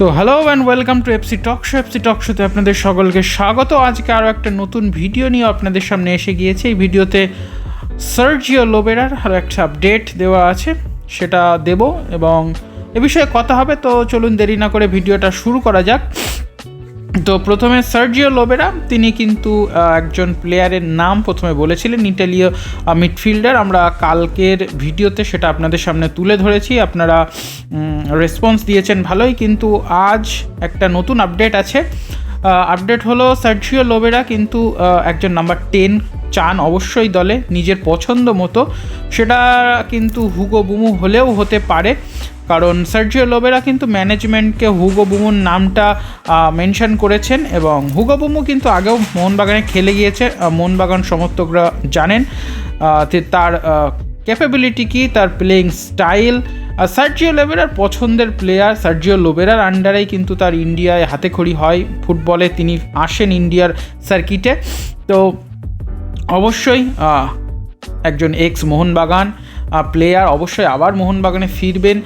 তো hello and welcome to FC talk show FC talk শোতে আপনাদের সকলকে স্বাগত। আজকে আরও একটা নতুন ভিডিও নিয়ে আপনাদের সামনে এসে গিয়েছে। এই ভিডিওতে সার্জিও লোবেরার আরও একটা আপডেট দেওয়া আছে, সেটা দেব এবং এ বিষয়ে কথা হবে। তো চলুন দেরি না করে ভিডিওটা শুরু করা যাক। তো প্রথমে সার্জিও লোবেরা, তিনি কিন্তু একজন প্লেয়ারের নাম প্রথমে বলেছিলেন, ইটালীয় মিডফিল্ডার। আমরা কালকের ভিডিওতে সেটা আপনাদের সামনে তুলে ধরেছি। আপনারা রেসপন্স দিয়েছেন ভালোই, কিন্তু আজ একটা নতুন আপডেট আছে। আপডেট হলো সার্জিও লোবেরা কিন্তু একজন নাম্বার টেন চান অবশ্যই দলে, নিজের পছন্দ মতো। সেটা কিন্তু হুগো বুমু হলেও হতে পারে। কারণ সার্জিও লোবেরা কিন্তু ম্যানেজমেন্টকে হুগো বুমুর নামটা মেনশন করেছেন এবং হুগো বুমু কিন্তু আগেও মোহনবাগানে খেলে গিয়েছে। মোহনবাগান সমর্থকরা জানেন তার ক্যাপাবিলিটি কি, তার প্লেয়িং স্টাইল আর সার্জিও লোবেরার পছন্দের প্লেয়ার সার্জিও লোবেরার আন্ডারেই কিন্তু তার ইন্ডিয়ায় হাতেখড়ি হয়। ফুটবলে তিনি আসেন ইন্ডিয়ার সার্কিটে তো অবশ্যই একজন এক্স মোহনবাগান প্লেয়ার অবশ্যই আবার মোহনবাগানে ফিরবেন।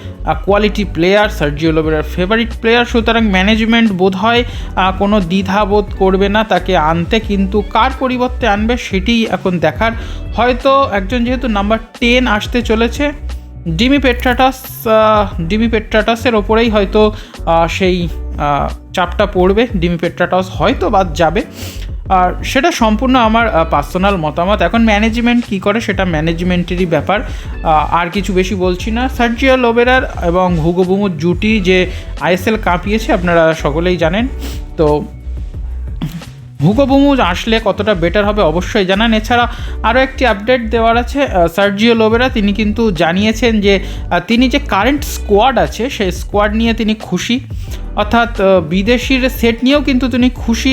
কোয়ালিটি প্লেয়ার সার্জিও লোবেরার ফেভারিট প্লেয়ার সুতরাং ম্যানেজমেন্ট বোধ হয় কোনো দ্বিধাবোধ করবে না, তাকে আনতে। কিন্তু কার পরিবর্তে আনবে সেটি এখন দেখার। হয়তো একজন যেহেতু নাম্বার টেন আসতে চলেছে, ডিমি পেট্রাটাস ডিমি পেট্রাটাসের ওপরেই হয়তো সেই চাপটা পড়বে। ডিমি পেট্রাটাস হয়তো বাদ যাবে। আর সেটা সম্পূর্ণ আমার পার্সোনাল মতামত। এখন ম্যানেজমেন্ট কী করে সেটা ম্যানেজমেন্টেরই ব্যাপার। আর কিছু বেশি বলছি না। সার্জিও লোবেরার এবং হুগো বুমুর জুটি যে আইএসএল কাঁপিয়েছে, আপনারা সকলেই জানেন। তো হুগো আসলে কতটা বেটার হবে অবশ্যই জানান। এছাড়া আরও একটি আপডেট দেওয়ার আছে। সার্জিও লোবেরা তিনি কিন্তু জানিয়েছেন যে তিনি যে কারেন্ট স্কোয়াড আছে, সেই স্কোয়াড নিয়ে তিনি খুশি। অর্থাৎ বিদেশির সেট নিয়েও কিন্তু তিনি খুশি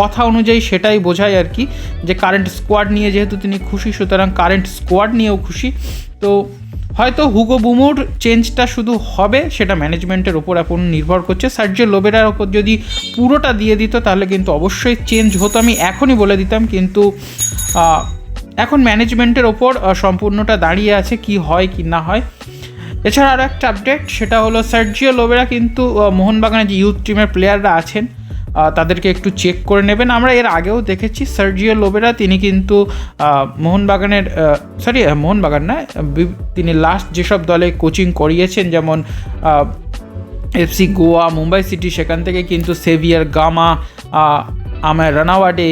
কথা অনুযায়ী সেটাই বোঝায় আর কি, যে কারেন্ট স্কোয়াড নিয়ে যেহেতু তিনি খুশি, সুতরাং কারেন্ট স্কোয়াড নিয়েও খুশি। তো হয়তো হুগো বুমুর চেঞ্জটা শুধু হবে, সেটা ম্যানেজমেন্টের ওপর এখন নির্ভর করছে। সার্জিও লোবেরার ওপর যদি পুরোটা দিয়ে দিত, তাহলে কিন্তু অবশ্যই চেঞ্জ হতো। আমি এখনই বলে দিতাম, কিন্তু এখন ম্যানেজমেন্টের ওপর সম্পূর্ণটা দাঁড়িয়ে আছে, কি হয়, কি না হয়। এছাড়া আরও একটা আপডেট সেটা হলো সার্জিও লোবেরা কিন্তু মোহনবাগানের যে ইউথ টিমের প্লেয়াররা আছেন তাদেরকে একটু চেক করে নেবেন। আমরা এর আগেও দেখেছি সার্জিও লোবেরা, তিনি কিন্তু মোহনবাগানের সরি মোহনবাগান না তিনি লাস্ট যেসব দলে কোচিং করিয়েছেন, যেমন এফসি গোয়া, মুম্বাই সিটি, সেখান থেকে কিন্তু সেভিয়ার গামা আমার রানাওয়াডে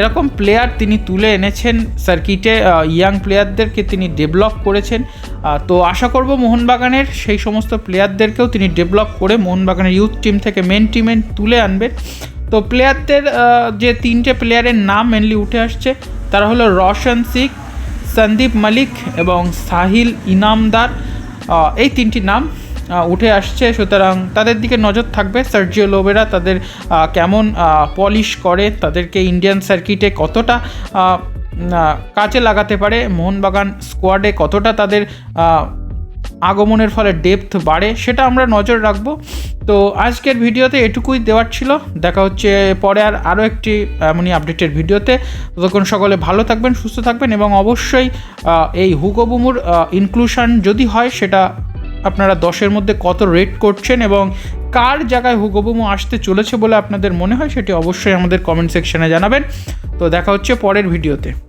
এরকম প্লেয়ার তিনি তুলে এনেছেন সার্কিটে ইয়াং প্লেয়ারদেরকে তিনি ডেভেলপ করেছেন। তো আশা করব মোহনবাগানের সেই সমস্ত প্লেয়ারদেরকেও তিনি ডেভেলপ করে মোহনবাগানের ইউথ টিম থেকে মেন টিমে তুলে আনবেন। তো প্লেয়ারদের যে তিনটে প্লেয়ারের নাম মেনলি উঠে আসছে, তারা হলো রশন সিং, সন্দীপ মালিক এবং সাহিল ইনামদার। এই তিনটি নাম উঠে আসছে। সুতরাং তাদের দিকে নজর থাকবে। সার্জিও লোবেরা তাদের কেমন পলিশ করে, তাদেরকে ইন্ডিয়ান সার্কিটে কতটা কাজে লাগাতে পারে, মোহনবাগান স্কোয়াডে কতটা তাদের আগমনের ফলে ডেপথ বাড়ে, সেটা আমরা নজর রাখব। তো আজকের ভিডিওতে এটুকুই দেওয়ার ছিল। দেখা হচ্ছে পরে আর আরও একটি, এমনই আপডেটের ভিডিওতে। ততক্ষণ সকলে ভালো থাকবেন, সুস্থ থাকবেন এবং অবশ্যই এই হুগোবুমুর ইনক্লুশন যদি হয়, সেটা আপনারা দশের মধ্যে কত রেট করছেন এবং কার জায়গায় হুগোবুমো আসতে চলেছে বলে আপনাদের মনে হয় সেটি অবশ্যই আমাদের কমেন্ট সেকশনে জানাবেন। তো দেখা হচ্ছে পরের ভিডিওতে।